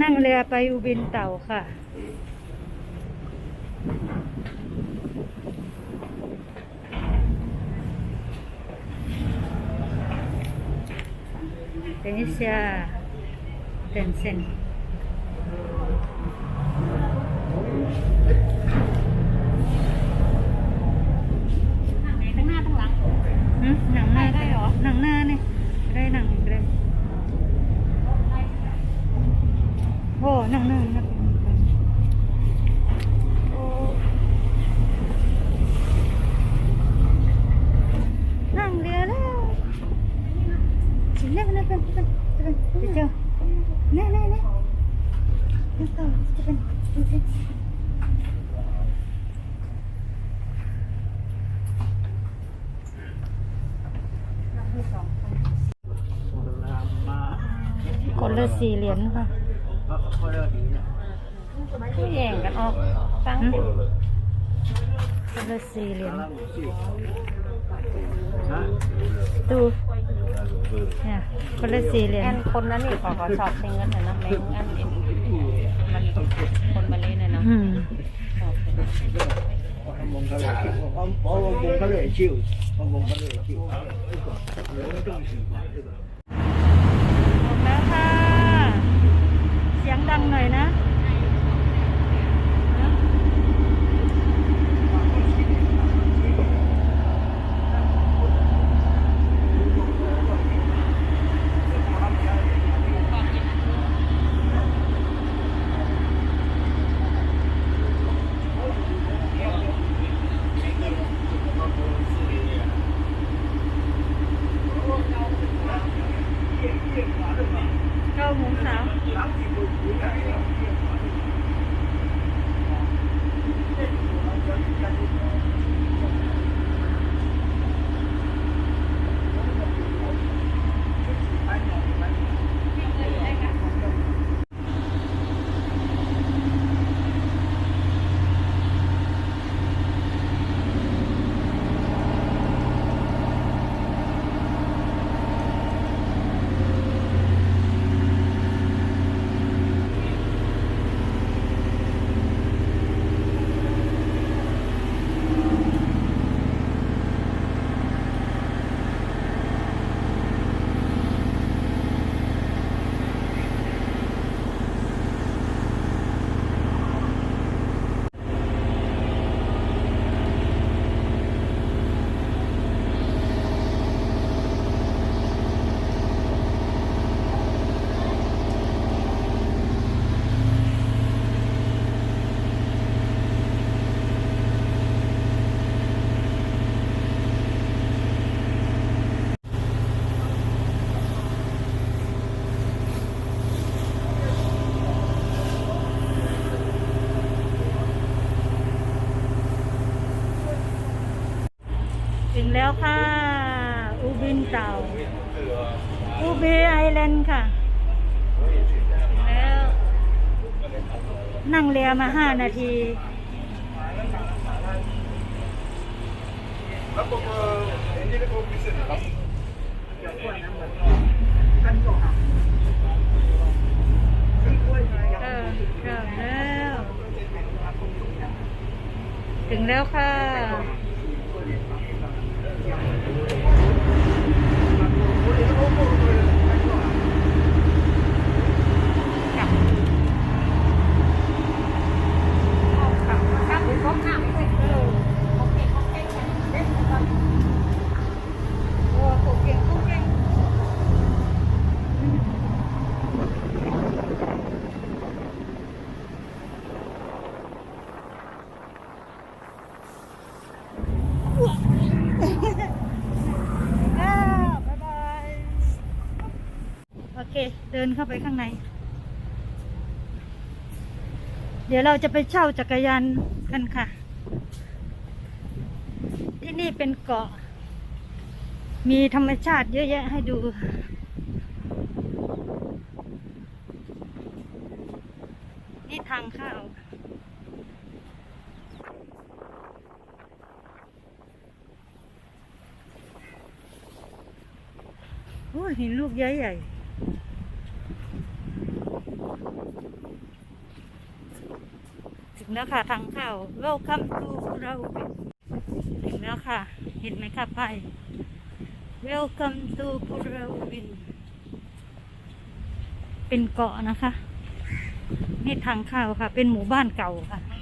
นั่งเรือไปอุบินเต่าค่ะ Venecia Tencent หนังหน้าต้องหลังหนังหน้าได้หรอ หนังหน้าเนี่ยได้หนังเลย โอ้หนังหน้านะโอ้นั่งเรือแล้วสิเล่นนะเป็นเป็นเป็นเจ้าแน่แน่แน่นั่งต่อจะเป็นเป็นคนละสี่เหรียญค่ะ ผู้แย่งกันออกฟังหืมคนละสี่เหรียญดูเนี่ยคนละสี่เหรียญแอนคนนั้นนี่ขอขอชอบเพลงนั้นหน่อยนะเพลงอันเอ็นมันคนมาเล่นน่ะเนาะอืมชอบเพลงนั้น ông bông cá lưỡi chịu ông ông ông bông cá lưỡi chịu ông bông cá lưỡi chịu ออกแล้วค่ะ ดังหน่อยนะ เก้าโมงเช้าถึงแล้วค่ะ อูบินเต่า อูบีไอแล นค่ะแล้วนั่งเรือมาห้านาทีถึงแล้วถึงแล้วค่ะ อ้าวบ๊ายบาย โอเค เดิ นเข้าไปข้างใน เดี๋ยวเราจะไปเช่าจักรยานกันค่ะ ที่นี่เป็นเกาะ มีธรรมชาติเยอะแยะให้ดูนี่ทางเข้าโอ้ห็นลูกใหญ่ใหญ่ ถึ งแล้วค่ะทางเข้า Welcome to เราถึงแล้วค่ะ เห็นไหมคะไป Welcome to พุราวิน เป็นเกาะนะคะ นี่ทางเข้าค่ะ เป็นหมู่บ้านเก่าค่ะ เ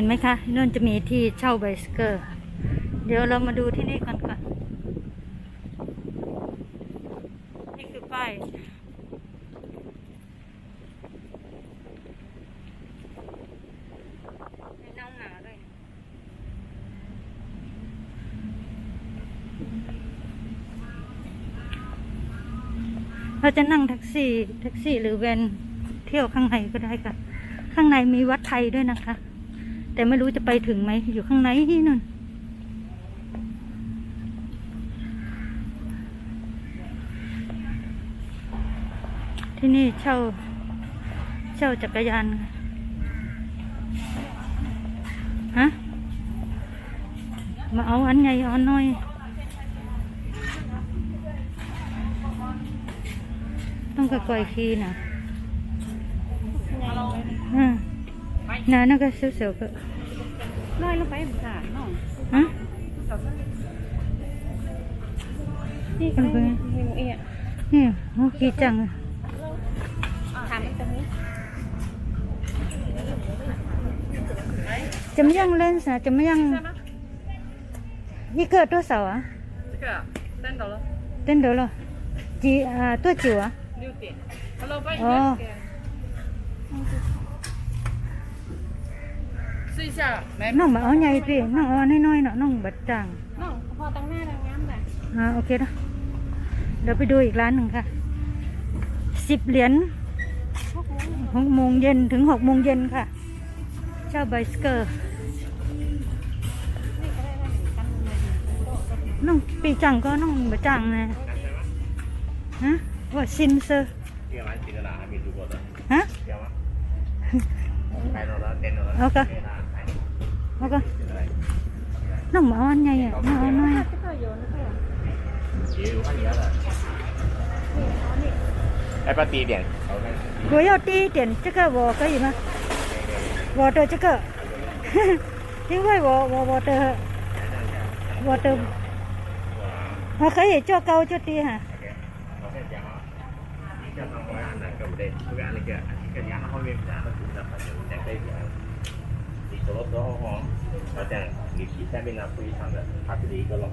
ห็นไหมคะนู่นจะมีที่เช่าไบสเกอร์ เดี๋ยวเรามาดูที่นี่ก่อนก่อนนี่คือป้ายมีน้องหมาด้วยเราจะนั่งแท็กซี่ แท็กซี่หรือแวนเที่ยวข้างในก็ได้ค่ะ ข้างในมีวัดไทยด้วยนะคะ แต่ไม่รู้จะไปถึงไหมอยู่ข้างในที่นั่นที่นี่เช่า เช่าจักรยานฮะมาเอาอันไงเอาอันน้อยต้องกระก่อยคีนะอืมนานั่น ลอยลงไปบนขาน้องฮะนี่เป็นเไงเอะนี่โอ้ดีจังถามตรงนี้จำยังเล่นสะจะไม่ยังนี่เกิดตัวเสาอะเต้นเดี๋ยวหรอเต้นเดี๋ยวหรอจีอ่าตัวจิ๋วอะอ๋อ ซื้อจ้ะแม่น้องมาเอาใหญ่สิน้องเอาน้อยๆเนาะน้องบัดจังน้องพอตั้งหน้าตั้งน้ำน่ะอ่าโอเคเนาะเดี๋ยวไปดูอีกร้านหนึ่งค่ะสิบเหรียญหกโมงเย็นถึงหกโมงเย็นค่ะ เจ้าไบสเกอร์น้องปีจังก็น้องบะจังนะฮะว่าซินเซอร์เดี๋ยวมาจีนละมีดูบทอะฮะโอเค Maka. Nang mawannya ya, mawannya. Ai bắt tí điện. Cô yêu tí điện, chứ cơ vô cái gì mà. Vô tờ chứ cơ. Tiếng với vô vô vô tờ. Vô tờ. Họ có thể cho câu cho tí hả? Hãy subscribe cho kênh cái Mì Gõ Để không bỏ lỡ những video hấp dẫn 吗？我的这个，因为我我我的我的我可以做高做低哈。我先讲啊，你叫他们按哪个不对，这个按那个，这个你按后面按到主的，反正两个一点。你走的时候哦，要这样，你提下面呢不一样的，它这里一个窿。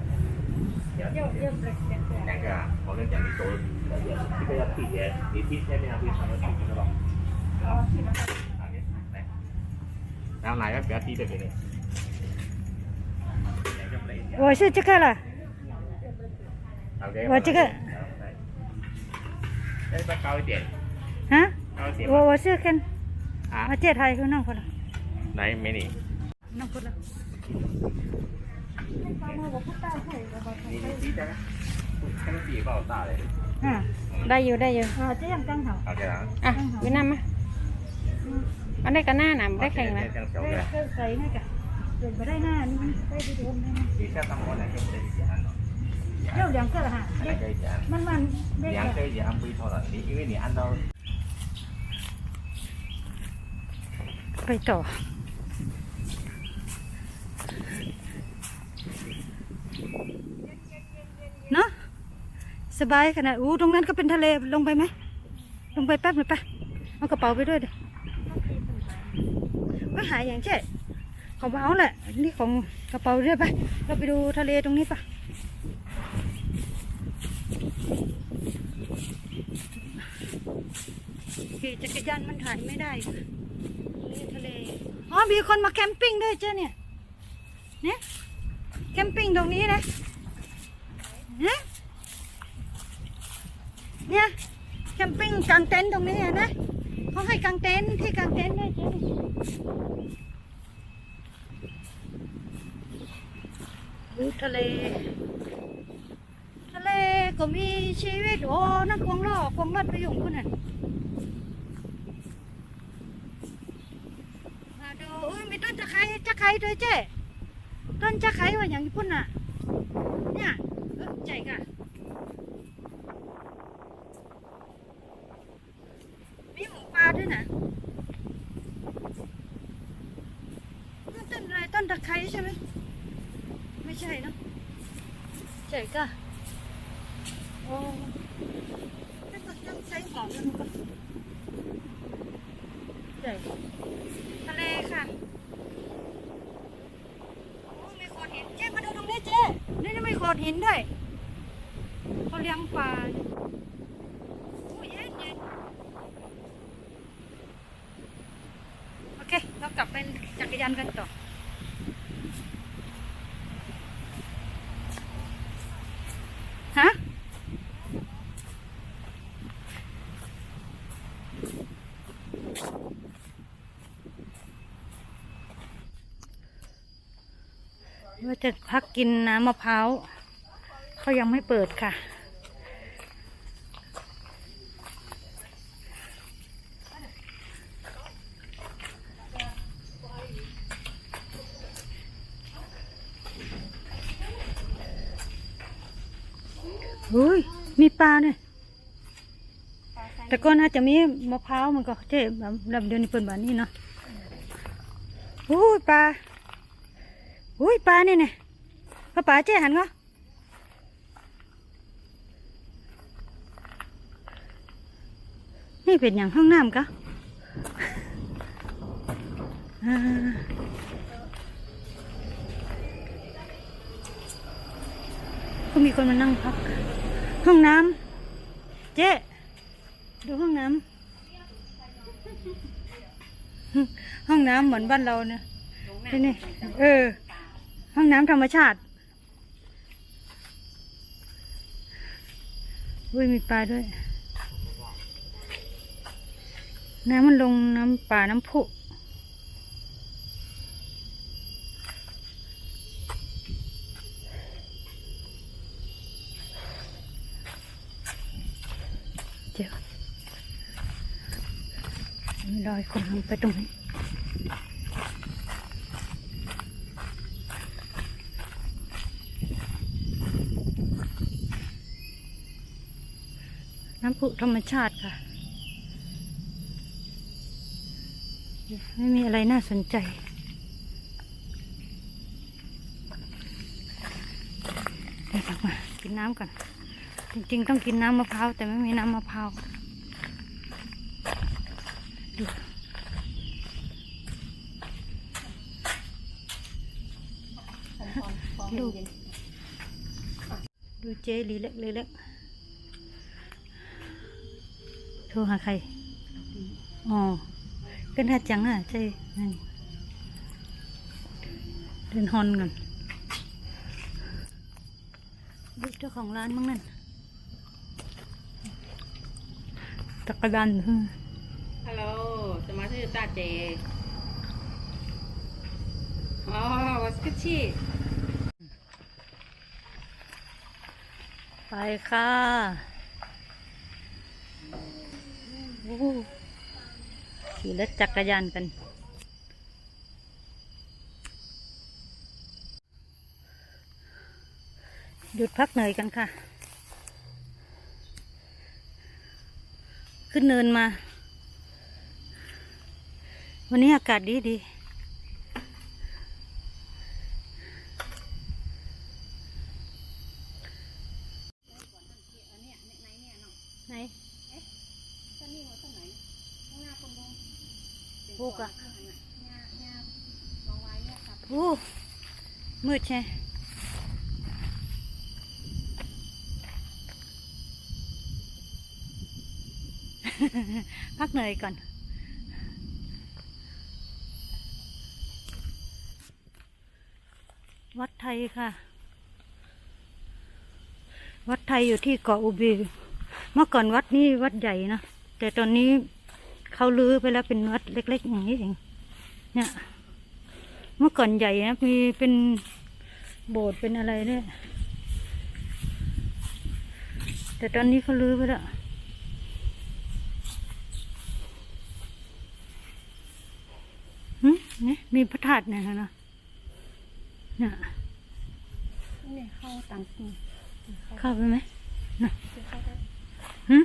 你要两个啊，我跟你讲，你走这个要提前，你提下面呢不一样的，提一个窿。来，然后哪个比较低的给你？两个不一样。我是这个了， OK，我这个来，要不要高一点？啊，高一点我吗？我是跟啊啊，这台是弄过了， ไหนไม่นี่น้ำพุละนี่จ้ะฉันตีเปล่าตาเลยอ่ได้อยู่ได้อยู่อ่าเจ๊ยังตั้งเหรเอาแค่นั้อะวินามมาอันได้กันหน้าหนามได้แข่งนะได้ใส่หน้ากันเดินไปได้หน้านี่ได้ดีดูนี่ที่แค่ตั้งคนไหนก็ได้ดีอันเนาะเรื่องอย่างเกิดฮะมันมันได้อยงเกิดอย่างปีทอร์นี่อีนี่อันเราไปต่อ สบายขนาดอู้ตรงนั้นก็เป็นทะเลลงไปไหมลงไปแป๊บหนึ่งไปเอากระเป๋าไปด้วยเดิว่าหาอย่างเช่นของเอาแหละนี่ของกระเป๋าด้วยไปเราไปดูทะเลตรงนี้ปะขี่จักรยานมันถ่ายไม่ได้นี่ทะเลอ๋อมีคนมาแคมปิ้งด้วยเจ้เนี่ยเนี่ยแคมปิ้งตรงนี้นะเนี่ย เนี่ยแคมปิ้งกางเต็นท์ตรงนี้อะนะเขาให้กางเต็นท์ที่กางเต็นท์ด้เจ้าดูทะเล ทะเลก็มีชีวิตโอ้นั่นควงล่อควงลัดไปอยู่คุณน่ะโอ้ยมีต้นตะไคร้ตะไคร้ด้วยเจ้ต้นตะไคร้ว่าอย่างญี่ปุ่นน่ะ เนี่ยเออใจกะมีหมูปลา ด้วยนะนั่ต้นอะไรต้นตะไคร้ใช่ไหมไม่ใช่เนอะใจก่ะโอ้แล้วก็ยังใช้หอมมันก็ใจทะเลค่ะโอ้มีโขดหินเจ๊มาดูตรงนี้เจ๊นี่นี่มีโขดหินด้วยเขาเลี้ยงปลาโอ้ยเย็นเย็นโอเค เรากลับเป็นจั กรยานกันต่อฮะว่าจะพักกินน้ำมะพร้าวเขายังไม่เปิดค่ะ อุ้ย มี ปลาเนี่ยแต่ก็น่าจะมีมะพร้าวมันก็เจ๊แบบแบบเดียวนี้เปิดแบบนี้เนาะอุ้ยปลาอุ้ยปลาเนี่ยเนี่ยปลาปลาเจ๊หันก็นี่เป็นอย่างห้องน้ำกะอ่าก็มีคนมานั่งพัก ห้องน้ำเจ๊ดูห้องน้ำห้องน้ำเหมือนบ้านเราเนี่ยที่นี่เออ ห้องน้ำธรรมชาติอุ้ยมีปลาด้วย น้ำมันลงน้ำป่าน้ำพุเดี๋ยว อยคนลงไปตรงนี้น้ำพุธรรมชาติค่ะ ไม่มีอะไรน่าสนใจเดี๋ยวกลับมากินน้ำก่อน จริงๆ ต้องกินน้ำมะพร้าวแต่ไม่มีน้ำมะพร้าวดู ดูดูเจลีเล็กเล็กโทรหาใคร อ๋อเป็นหัดจังอะใช่นั่นเดินฮอนกันดูเจ้าของร้านมั้งนั่นตะกรันเพิ่งฮัลโหลสมาชิกตาเจอ๋อวัสกุชิ ไป ค่ะขี่รถจักรยานกัน หยุดพักเหนื่อยกันค่ะ ขึ้นเนินมา วันนี้อากาศดีดีไหนปลูกอะโอ้มื ดใช่พักเหนื่อยก่อน วัดไทยค่ะ วัดไทยอยู่ที่เกาะอุบีเมื่อก่อนวัดนี้วัดใหญ่นะ แต่ตอนนี้เขาลื้อไปแล้วเป็นวัดเล็ก ๆ อย่างนี้เอง เนี่ย เมื่อก่อนใหญ่นะมีเป็น โบสถ์เป็นอะไรเนี่ย แต่ตอนนี้เขาลื้อไปแล้วหึเนี่ยมีพระธาตุเนี่ยนะเนี่ยนี่เข้าตังค์เข้าไปไหมน่ะ เข้าได้ หึ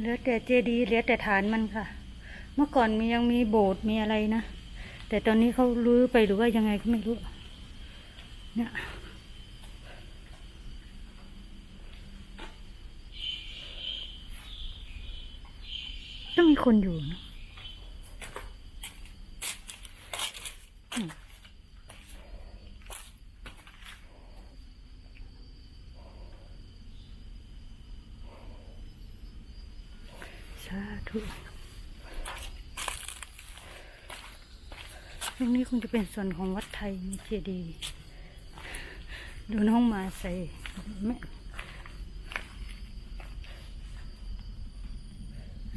เห ลือแต่เจดีย์เหลือแต่ฐานมันค่ะ เมื่อก่อนมียังมีโบสถ์มีอะไรนะ แต่ตอนนี้เขาลื้อไปหรือว่ายังไงก็ไม่รู้ เนี่ยต้องมีคนอยู่นะอืมสา ธุตรงนี้คงจะเป็นส่วนของวัดไทยมีเจดีย์ดูน้องมาใส่แม่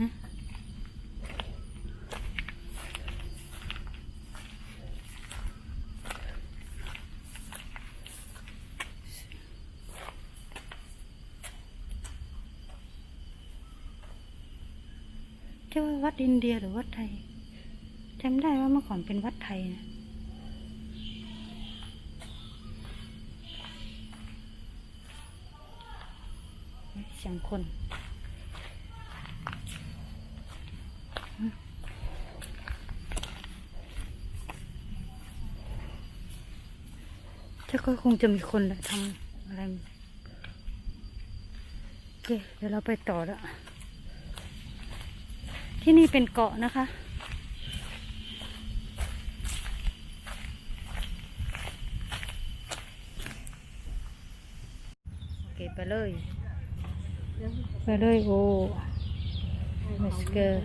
ฮะ จะว่าวั ดอินเดียหรือวัดไทยจำได้ว่าเมื่อก่อนเป็นวัดไทยนะเสียงคนถ้าก็คงจะมีคนแหละทำอะไร โอเค เดี๋ยวเราไปต่อแล้ว ที่นี่เป็นเกาะนะคะ โอเค ไปเลย ไปเลยโอ้มาสเกอร์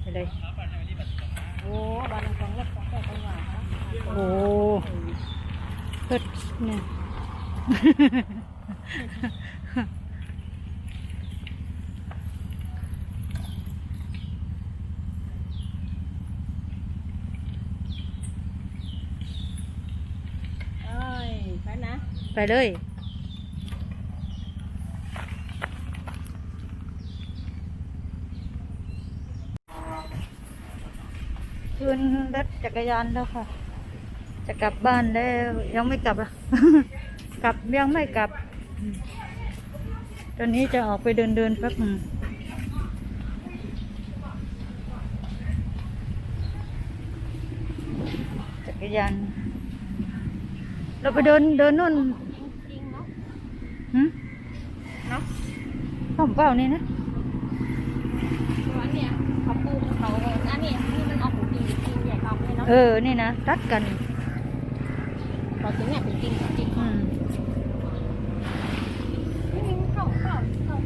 ไปเลย โอ้บ้านสองเล็อกสองแค่ตังหวาโอ้เพิดเนี่ย เอ้ยไปนะ ไปเลย คืนรถจักรยานแล้วค่ะ จะกลับบ้านแล้วยังไม่กลับอะ กลับยังไม่กลับ ตอนนี้จะออกไปเดินเดินๆแป๊บหนึงจักรยานเราไปเดินเดินนู่น จริงเนาะ หืม เนาะ ผม เปล่านี่นะตัวเนี่ยเขาปลูกเขาอันนี้นี่มันออกจริงจริงใหญ่ออกเลยเนาะเออ นี่นะ ตัดกันเราถึงเนี่ยเป็นจริงจริงอืม เข้าเข้าเข้า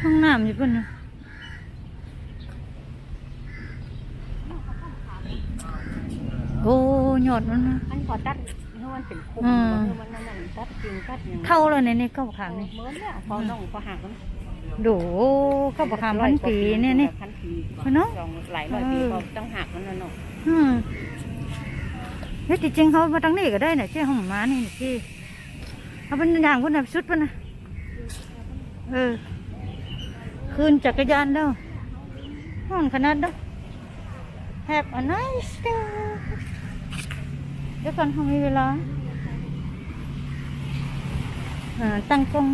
ห้องน้ำอยู่ปุ่นนะโอ้หยอด มันนะอันขอตัดเพราะมันเป็นคุมอืมเพราะมันนั่นตัดจริงตัดอย่างเข้าเลยในนี่เข้าขางนี่เหมือนเนี่ยพอน้องพอหักมันดูเข้าขางพันปีเนี่ยนี่พันปีเนาะหลายร้อยปีพอต้องหักมันนะเนาะอืมเฮ้ยจริงเขามาตั้งนี่ก็ได้น่ะเจ้าหองหมานี่ที่เขาเป็นอย่างพุ่นน่ะชุดพุ่นนะเออคืนจักรยานแล้วห้องขนาดเนั้น Have a nice day เดี๋ยวก่อนเขามีเวลาอ่าตั้งกล้อง